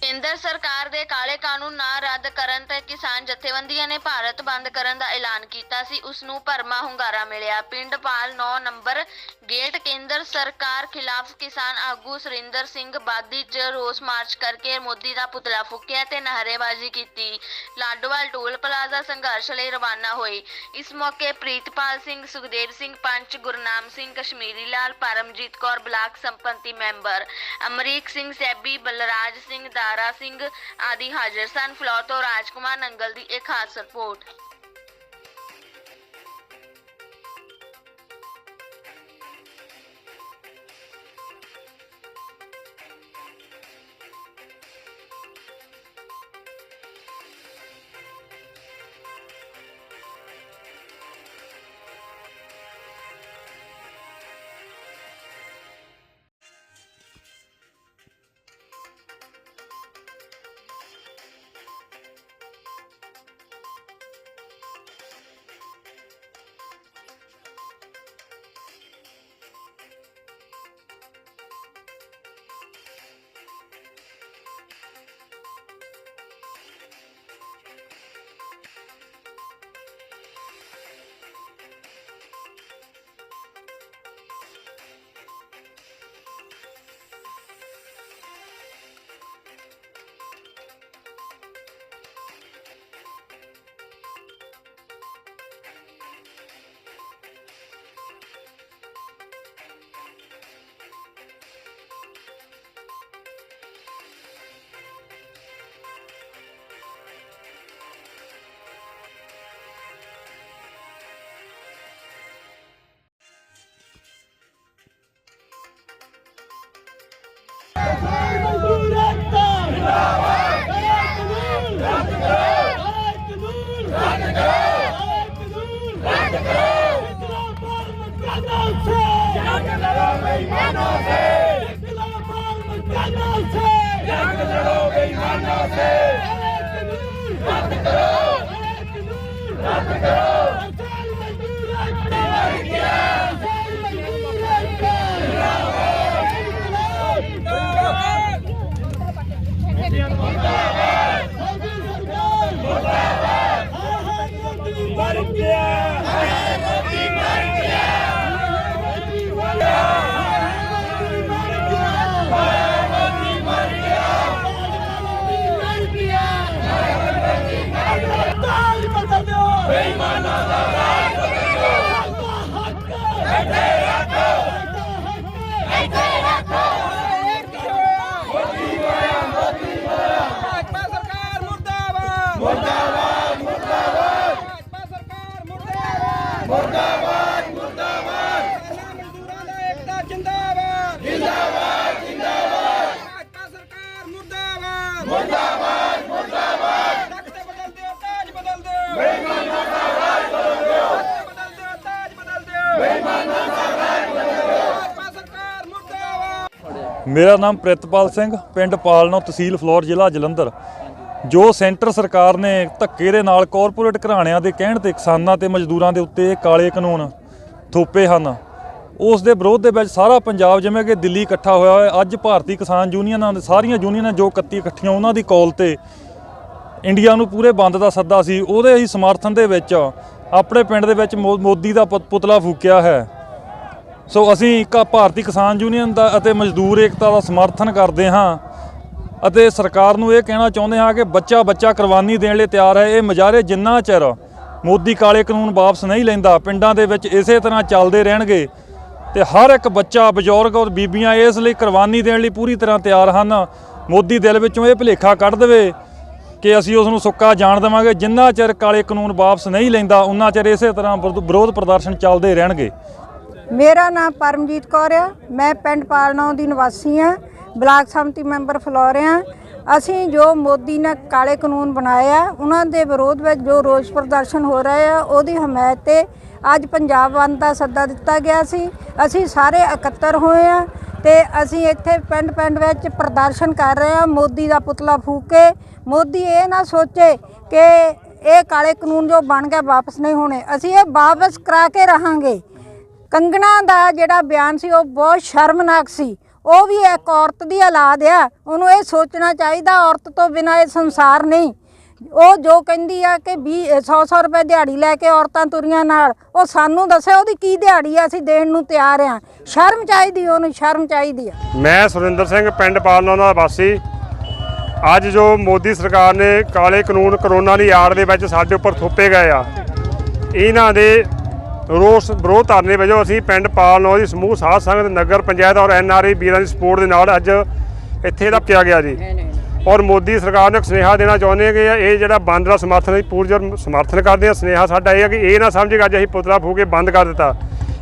ਕੇਂਦਰ ਸਰਕਾਰ ਦੇ ਕਾਲੇ ਕਾਨੂੰਨ ਨਾਲ ਰੱਦ ਕਰਨ ਤੇ ਕਿਸਾਨ ਜਥੇਬੰਦੀਆਂ ਨੇ ਭਾਰਤ ਬੰਦ ਕਰਨ ਦਾ ਐਲਾਨ ਕੀਤਾ ਸੀ। ਉਸ ਨੂੰ ਭਰਮਾ ਹੁੰਗਾਰਾ ਮਿਲਿਆ। ਪਿੰਡ ਪਾਲ 9 ਨੰਬਰ ਗੇਟ ਕੇਂਦਰ ਸਰਕਾਰ ਖਿਲਾਫ ਕਿਸਾਨ ਆਗੂ ਸੁਰਿੰਦਰ ਸਿੰਘ ਬਾਦੀ ਚ ਰੋਸ ਮਾਰਚ ਕਰਕੇ ਮੋਦੀ ਦਾ ਪੁਤਲਾ ਫੂਕਿਆ ਤੇ ਨਾਅਰੇਬਾਜ਼ੀ ਕੀਤੀ। ਲਾਡੋਵਾਲ ਟੋਲ ਪਲਾਜ਼ਾ ਸੰਘਰਸ਼ ਲਈ ਰਵਾਨਾ ਹੋਏ ਇਸ ਮੌਕੇ ਪ੍ਰੀਤਪਾਲ ਸਿੰਘ, ਸੁਖਦੇਵ ਸਿੰਘ ਪੰਚ, ਗੁਰਨਾਮ ਸਿੰਘ, ਕਸ਼ਮੀਰੀ ਲਾਲ, ਪਰਮਜੀਤ ਕੌਰ ਬਲਾਕ ਸੰਪਤੀ ਮੈਂਬਰ, ਅਮਰੀਕ ਸਿੰਘ ਸੈਬੀ, ਬਲਰਾਜ ਸਿੰਘ, ਦਾਰਾ ਸਿੰਘ ਆਦਿ ਹਾਜ਼ਰ ਸਨ। ਫਲੋਰ ਤੋਂ ਰਾਜਕੁਮਾਰ ਨੰਗਲ ਦੀ ਇੱਕ ਖਾਸ ਰਿਪੋਰਟ। ਲੜੋ ਬੇਈਮਾਨਾਂ ਸੇ ਇਕਲਾਮਾਲ ਮਕਾਨਾ ਸੇ ਜੰਗ ਲੜੋ ਬੇਈਮਾਨਾਂ ਸੇ ਕਾਨੂੰਨ ਰੱਦ ਕਰੋ ਕਾਨੂੰਨ ਰੱਦ ਕਰੋ ਅਸਾਲ ਮਜ਼ਦੂਰ ਏਕਤਾ ਮਰ ਗਿਆ ਅਸਾਲ ਮਜ਼ਦੂਰ ਏਕਤਾ ਜਿੰਦਾਬਾਦ ਜਿੰਦਾਬਾਦ ਮੋਦੀ ਸਰਕਾਰ ਮੁਰਦਾਬਾਦ ਹਾਏ ਮੋਦੀ ਮਰ ਗਿਆ ਹਾਏ ਮੋਦੀ ਮਰ ਗਿਆ ਮੋਦੀ ਮਰ ਗਿਆ ਹਾਏ ਮੋਦੀ ਮਰ ਗਿਆ ਮੋਦੀ ਮਰ ਗਿਆ ਹਾਏ ਮੋਦੀ ਮਰ ਗਿਆ ਤਾਜ ਬਦਲ ਦਿਓ ਬੇਈਮਾਨਾਂ ਦਾ ਰਾਜ ਬਦਲ ਦਿਓ ਹੱਕ ਇੱਥੇ ਰੱਖੋ ਇੱਥੇ ਰੱਖੋ ਭਾਜਪਾ ਸਰਕਾਰ ਮੁਰਦਾਬਾਦ ਮੁਰਦਾਬਾਦ ਮੁਰਦਾਬਾਦ ਭਾਜਪਾ ਸਰਕਾਰ ਮੁਰਦਾਬਾਦ ਮੁਰਦਾਬਾਦ ਮੁਰਦਾਬਾਦ ਮਜ਼ਦੂਰਾਂ ਦਾ ਏਕਤਾ ਜਿੰਦਾਬਾਦ। ਜਿੰਦਾਬਾਦ ਜਿੰਦਾਬਾਦ। ਭਾਜਪਾ ਸਰਕਾਰ ਮੁਰਦਾਬਾਦ। ਮੁਰਦਾਬਾਦ ਮੁਰਦਾਬਾਦ। ਤਖਤ ਬਦਲ ਦਿਓ ਤਾਜ ਬਦਲ ਦਿਓ ਬੇਈਮਾਨਾਂ ਦਾ ਰਾਜ ਬਦਲ ਦਿਓ ਬਦਲ ਦਿਓ ਤਾਜ ਬਦਲ ਦਿਓ ਬੇਈਮਾਨਾਂ ਦਾ ਰਾਜ ਬਦਲ ਦਿਓ ਭਾਜਪਾ ਸਰਕਾਰ ਮੁਰਦਾਬਾਦ। ਮੇਰਾ ਨਾਮ ਪ੍ਰਿਤਪਾਲ ਸਿੰਘ ਪਿੰਡ ਪਾਲਨੋ ਤਹਿਸੀਲ ਫਲੋਰ ਜ਼ਿਲ੍ਹਾ ਜਲੰਧਰ। ਜੋ ਸੈਂਟਰ ਸਰਕਾਰ ਨੇ ਧੱਕੇ ਦੇ ਨਾਲ ਕਾਰਪੋਰੇਟ ਘਰਾਣਿਆਂ ਦੇ ਕਹਿਣ ਤੇ ਕਿਸਾਨਾਂ ਤੇ ਮਜ਼ਦੂਰਾਂ ਦੇ ਉੱਤੇ ਕਾਲੇ ਕਾਨੂੰਨ ਥੋਪੇ ਹਨ। ਉਸ ਦੇ ਵਿਰੋਧ ਦੇ ਵਿੱਚ ਸਾਰਾ ਪੰਜਾਬ ਜਿਵੇਂ ਕਿ ਦਿੱਲੀ ਇਕੱਠਾ ਹੋਇਆ ਹੋਇਆ, ਅੱਜ ਭਾਰਤੀ ਕਿਸਾਨ ਯੂਨੀਅਨਾਂ ਦੇ ਸਾਰੀਆਂ ਯੂਨੀਅਨਾਂ ਜੋ 31 ਇਕੱਠੀਆਂ, ਉਹਨਾਂ ਦੀ ਕਾਲ ਤੇ ਇੰਡੀਆ ਨੂੰ ਪੂਰੇ ਬੰਦ ਦਾ ਸੱਦਾ ਸੀ। ਉਹਦੇ ਹੀ ਸਮਰਥਨ ਦੇ ਵਿੱਚ ਆਪਣੇ ਪਿੰਡ ਦੇ ਵਿੱਚ ਮੋ- ਮੋਦੀ ਦਾ ਪੁਤ- ਪੁਤਲਾ ਫੂਕਿਆ ਹੈ। ਸੋ ਅਸੀਂ ਇੱਕ ਭਾਰਤੀ ਕਿਸਾਨ ਯੂਨੀਅਨ ਦਾ ਅਤੇ ਮਜ਼ਦੂਰ ਏਕਤਾ ਦਾ ਸਮਰਥਨ ਕਰਦੇ ਹਾਂ ਅਤੇ ਸਰਕਾਰ ਨੂੰ ਇਹ ਕਹਿਣਾ ਚਾਹੁੰਦੇ ਹਾਂ ਕਿ ਬੱਚਾ ਬੱਚਾ ਕੁਰਬਾਨੀ ਦੇਣ ਲਈ ਤਿਆਰ ਹੈ। ਇਹ ਮਜਾਰੇ ਜਿੰਨਾ ਚਿਰ ਮੋਦੀ ਕਾਲੇ ਕਾਨੂੰਨ ਵਾਪਸ ਨਹੀਂ ਲੈਂਦਾ, ਪਿੰਡਾਂ ਦੇ ਵਿੱਚ ਇਸੇ ਤਰ੍ਹਾਂ ਚੱਲਦੇ ਰਹਿਣਗੇ। ਤੇ ਹਰ ਇੱਕ ਬੱਚਾ, ਬਜ਼ੁਰਗ ਔਰ ਬੀਬੀਆਂ ਇਸ ਲਈ ਕੁਰਬਾਨੀ ਦੇਣ ਲਈ ਪੂਰੀ ਤਰ੍ਹਾਂ ਤਿਆਰ ਹਨ। ਮੋਦੀ ਦਿਲ ਵਿੱਚੋਂ ਇਹ ਭੁਲੇਖਾ ਕੱਢ ਦੇਵੇ ਕਿ ਅਸੀਂ ਉਸ ਨੂੰ ਸੁੱਕਾ ਜਾਣ ਦੇਵਾਂਗੇ। ਜਿੰਨਾ ਚਿਰ ਕਾਲੇ ਕਾਨੂੰਨ ਵਾਪਸ ਨਹੀਂ ਲੈਂਦਾ, ਉਨਾ ਚਿਰ ਇਸੇ ਤਰ੍ਹਾਂ ਵਿਰੋਧ- ਵਿਰੋਧ ਪ੍ਰਦਰਸ਼ਨ ਚੱਲਦੇ ਰਹਿਣਗੇ। ਮੇਰਾ ਨਾਮ ਪਰਮਜੀਤ ਕੌਰ ਆ। ਮੈਂ ਪਿੰਡ ਪਾਲਨੌ ਦੀ ਨਿਵਾਸੀ ਆ। ਬਲਾਕ ਸੰਮਤੀ ਮੈਂਬਰ ਫਲੋਰ ਅਸੀਂ ਜੋ ਮੋਦੀ ਨੇ ਕਾਲੇ ਕਾਨੂੰਨ ਬਣਾਏ ਆ, ਉਹਨਾਂ ਦੇ ਵਿਰੋਧ ਵਿੱਚ ਜੋ ਰੋਸ ਪ੍ਰਦਰਸ਼ਨ ਹੋ ਰਹੇ ਆ, ਉਹਦੀ ਹਮਾਇਤ ਤੇ ਅੱਜ ਪੰਜਾਬ ਬੰਦ ਦਾ ਸੱਦਾ ਦਿੱਤਾ ਗਿਆ ਸੀ। ਅਸੀਂ ਸਾਰੇ ਇਕੱਤਰ ਹੋਏ ਆ ਤੇ ਅਸੀਂ ਇੱਥੇ ਪਿੰਡ ਪਿੰਡ ਵਿੱਚ ਪ੍ਰਦਰਸ਼ਨ ਕਰ ਰਹੇ ਆ, ਮੋਦੀ ਦਾ ਪੁਤਲਾ ਫੂਕ। ਕੇ ਮੋਦੀ ਇਹ ਨਾ ਸੋਚੇ ਕਿ ਇਹ ਕਾਲੇ ਕਾਨੂੰਨ ਜੋ ਬਣ ਗਏ, ਵਾਪਸ ਨਹੀਂ ਹੋਣੇ। ਅਸੀਂ ਇਹ ਵਾਪਸ ਕਰਾ ਕੇ ਰਹਾਂਗੇ। ਕੰਗਣਾ ਦਾ ਜਿਹੜਾ ਬਿਆਨ ਸੀ, ਉਹ ਬਹੁਤ ਸ਼ਰਮਨਾਕ ਸੀ। ਉਹ ਵੀ ਇੱਕ ਔਰਤ ਦੀ ਔਲਾਦ ਆ, ਉਹਨੂੰ ਇਹ ਸੋਚਣਾ ਚਾਹੀਦਾ ਔਰਤ ਤੋਂ ਬਿਨਾਂ ਇਹ ਸੰਸਾਰ ਨਹੀਂ। ਉਹ ਜੋ ਕਹਿੰਦੀ ਆ ਕਿ 20 100 100 ਰੁਪਏ ਦਿਹਾੜੀ ਲੈ ਕੇ ਔਰਤਾਂ ਤੁਰੀਆਂ ਨਾਲ, ਉਹ ਸਾਨੂੰ ਦੱਸੇ ਉਹਦੀ ਕੀ ਦਿਹਾੜੀ ਆ, ਅਸੀਂ ਦੇਣ ਨੂੰ ਤਿਆਰ ਆ। ਸ਼ਰਮ ਚਾਹੀਦੀ, ਉਹਨੂੰ ਸ਼ਰਮ ਚਾਹੀਦੀ ਆ। ਮੈਂ ਸੁਰਿੰਦਰ ਸਿੰਘ, ਪਿੰਡ ਪਾਲਣਾ ਦਾ ਵਾਸੀ। ਅੱਜ ਜੋ ਮੋਦੀ ਸਰਕਾਰ ਨੇ ਕਾਲੇ ਕਾਨੂੰਨ, ਕਰੋਨਾ ਦੀ ਆੜ ਦੇ ਵਿੱਚ ਸਾਡੇ ਉੱਪਰ ਥੋਪੇ ਗਏ ਆ, ਇਹਨਾਂ ਦੇ ਰੋਸ ਵਿਰੋਧ ਧਰਨੇ ਵਜੋਂ ਅਸੀਂ ਪਿੰਡ ਪਾਲਣਾ ਦੀ ਸਮੂਹ ਸਾਧ ਸੰਗਤ ਨਗਰ ਪੰਚਾਇਤ ਔਰ ਐਨਆਰਆਈ ਵੀਰਾਂ ਦੀ ਸਪੋਰਟ ਦੇ ਨਾਲ ਅੱਜ ਇੱਥੇ ਦਾ ਕਿਹਾ ਗਿਆ ਜੀ। ਔਰ ਮੋਦੀ ਸਰਕਾਰ ਨੂੰ ਸੁਨੇਹਾ ਦੇਣਾ ਚਾਹੁੰਦੇ ਹਾਂ ਕਿ ਇਹ ਜਿਹੜਾ ਬੰਦ ਦਾ ਸਮਰਥਨ ਅਸੀਂ ਪੂਰੀ ਸਮਰਥਨ ਕਰਦੇ ਹਾਂ। ਸੁਨੇਹਾ ਸਾਡਾ ਇਹ ਹੈ ਕਿ ਇਹ ਨਾ ਸਮਝ ਅੱਜ ਅਸੀਂ ਪੁਤਲਾ ਫੂਕੇ ਬੰਦ ਕਰ ਦਿੱਤਾ।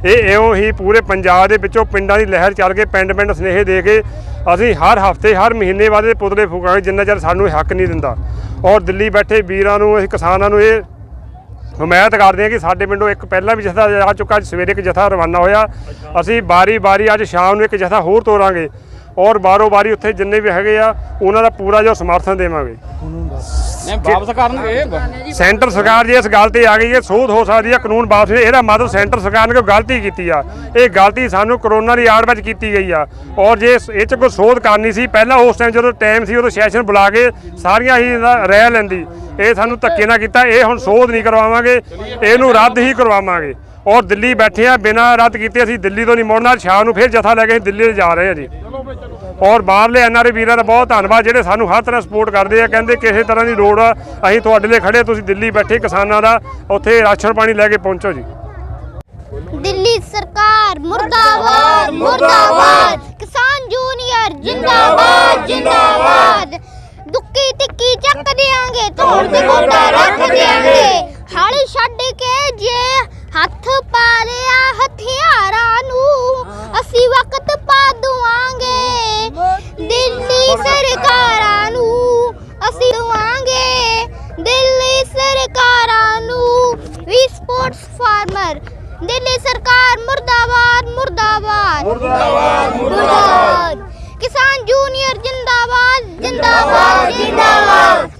ਇਹ ਇਉਂ ਹੀ ਪੂਰੇ ਪੰਜਾਬ ਦੇ ਵਿੱਚੋਂ ਪਿੰਡਾਂ ਦੀ ਲਹਿਰ ਚੱਲ ਕੇ ਪਿੰਡ ਪਿੰਡ ਸੁਨੇਹੇ ਦੇ ਕੇ ਅਸੀਂ ਹਰ ਹਫ਼ਤੇ ਹਰ ਮਹੀਨੇ ਬਾਅਦ ਇਹ ਪੁਤਲੇ ਫੂਕਾਂਗੇ ਜਿੰਨਾ ਚਿਰ ਸਾਨੂੰ ਹੱਕ ਨਹੀਂ ਦਿੰਦਾ। ਔਰ ਦਿੱਲੀ ਬੈਠੇ ਵੀਰਾਂ ਨੂੰ ਅਸੀਂ ਕਿਸਾਨਾਂ ਨੂੰ ਇਹ ਹਮਾਇਤ ਕਰਦੇ ਹਾਂ ਕਿ ਸਾਡੇ ਪਿੰਡੋਂ ਇੱਕ ਪਹਿਲਾਂ ਵੀ ਜਥਾ ਆ ਚੁੱਕਾ, ਅੱਜ ਸਵੇਰੇ ਇੱਕ ਜਥਾ ਰਵਾਨਾ ਹੋਇਆ। ਅਸੀਂ ਬਾਰੀ ਬਾਰੀ ਅੱਜ ਸ਼ਾਮ ਨੂੰ ਇੱਕ ਜਥਾ ਹੋਰ ਤੋਰਾਂਗੇ ਔਰ ਬਾਰੋ ਬਾਰੀ ਉੱਥੇ ਜਿੰਨੇ ਵੀ ਹੈਗੇ ਆ, ਉਹਨਾਂ ਦਾ ਪੂਰਾ ਜੋ ਸਮਰਥਨ ਦੇਵਾਂਗੇ। ਨਹੀਂ ਵਾਪਸ ਕਰਨਗੇ। ਸੈਂਟਰ ਸਰਕਾਰ ਜੇ ਇਸ ਗੱਲ ਤੇ ਆ ਗਈ ਹੈ, ਸੋਧ ਹੋ ਸਕਦੀ ਹੈ, ਕਾਨੂੰਨ ਵਾਪਸ ਇਹਦਾ ਮਤਲਬ ਸੈਂਟਰ ਸਰਕਾਰ ਨੇ ਕੋਈ ਗਲਤੀ ਕੀਤੀ ਆ। ਇਹ ਗਲਤੀ ਸਾਨੂੰ ਕਰੋਨਾ ਦੀ ਆੜ ਵਿੱਚ ਕੀਤੀ ਗਈ ਆ। ਔਰ ਜੇ ਇਸ- ਇਹ ਚ ਕੋਈ ਸੋਧ ਕਰਨੀ ਸੀ, ਪਹਿਲਾਂ ਉਸ ਟਾਈਮ ਜਦੋਂ ਟਾਈਮ ਸੀ, ਉਦੋਂ ਸੈਸ਼ਨ ਬੁਲਾ ਕੇ ਸਾਰੀਆਂ ਹੀ ਇਹਦਾ ਰਹਿ ਲੈਂਦੀ। ਇਹ ਸਾਨੂੰ ਧੱਕੇ ਨਾਲ ਕੀਤਾ। ਇਹ ਹੁਣ ਸੋਧ ਨਹੀਂ ਕਰਵਾਵਾਂਗੇ। ਇਹਨੂੰ ਰੱਦ ਹੀ ਕਰਵਾਵਾਂਗੇ। ਔਰ ਦਿੱਲੀ ਬੈਠੇ ਆ, ਬਿਨਾਂ ਰੱਦ ਕੀਤੇ ਅਸੀਂ ਦਿੱਲੀ ਤੋਂ ਨਹੀਂ ਮੁੜਨਾ। ਸ਼ਾਮ ਨੂੰ ਫਿਰ ਜਥਾ ਲੈ ਕੇ ਅਸੀਂ ਦਿੱਲੀ ਜਾ ਰਹੇ ਹਾਂ ਜੀ। ਔਰ ਬਾਹਰਲੇ ਐਨਆਰਏ ਵੀਰਾਂ ਦਾ ਬਹੁਤ ਧੰਨਵਾਦ, ਜਿਹੜੇ ਸਾਨੂੰ ਹਰ ਤਰ੍ਹਾਂ ਸਪੋਰਟ ਕਰਦੇ ਆ, ਕਹਿੰਦੇ ਕਿਸੇ ਤਰ੍ਹਾਂ ਦੀ ਲੋੜ ਆ, ਅਸੀਂ ਤੁਹਾਡੇ ਲਈ ਖੜੇ ਤੁਸੀਂ ਦਿੱਲੀ ਬੈਠੇ ਕਿਸਾਨਾਂ ਦਾ, ਉੱਥੇ ਰਾਸ਼ਨ ਪਾਣੀ ਲੈ ਕੇ ਪਹੁੰਚੋ ਜੀ। ਦਿੱਲੀ ਸਰਕਾਰ ਮੁਰਦਾਬਾਦ ਮੁਰਦਾਬਾਦ, ਕਿਸਾਨ ਜੂਨੀਅਰ ਜਿੰਦਾਬਾਦ ਜਿੰਦਾਬਾਦ। ਦੁੱਕੀ ਟਿੱਕੀ ਚੱਕ ਦਿਆਂਗੇ ਤੋੜ ਦੇ ਗੋਡਾ ਰੱਖ ਦਿਆਂਗੇ। ਹਾਲੀ ਛੱਡ ਕੇ ਜੇ ਹੱਥ ਪਾ ਲਿਆ ਹਥਿਆਰਾਂ ਨੂੰ, ਅਸੀਂ ਵਕਤ ਸਰਕਾਰਾਂ ਨੂੰ ਵੀ ਸਪੋਰਟਸ ਫਾਰਮਰ ਦਿੱਲੀ ਸਰਕਾਰ ਮੁਰਦਾਬਾਦ ਮੁਰਦਾਬਾਦ। ਮੁਰਦਾਬਾਦ ਮੁਰਦਾਬਾਦ। ਕਿਸਾਨ ਜੂਨੀਅਰ ਜਿੰਦਾਬਾਦ। ਜਿੰਦਾਬਾਦ ਜਿੰਦਾਬਾਦ।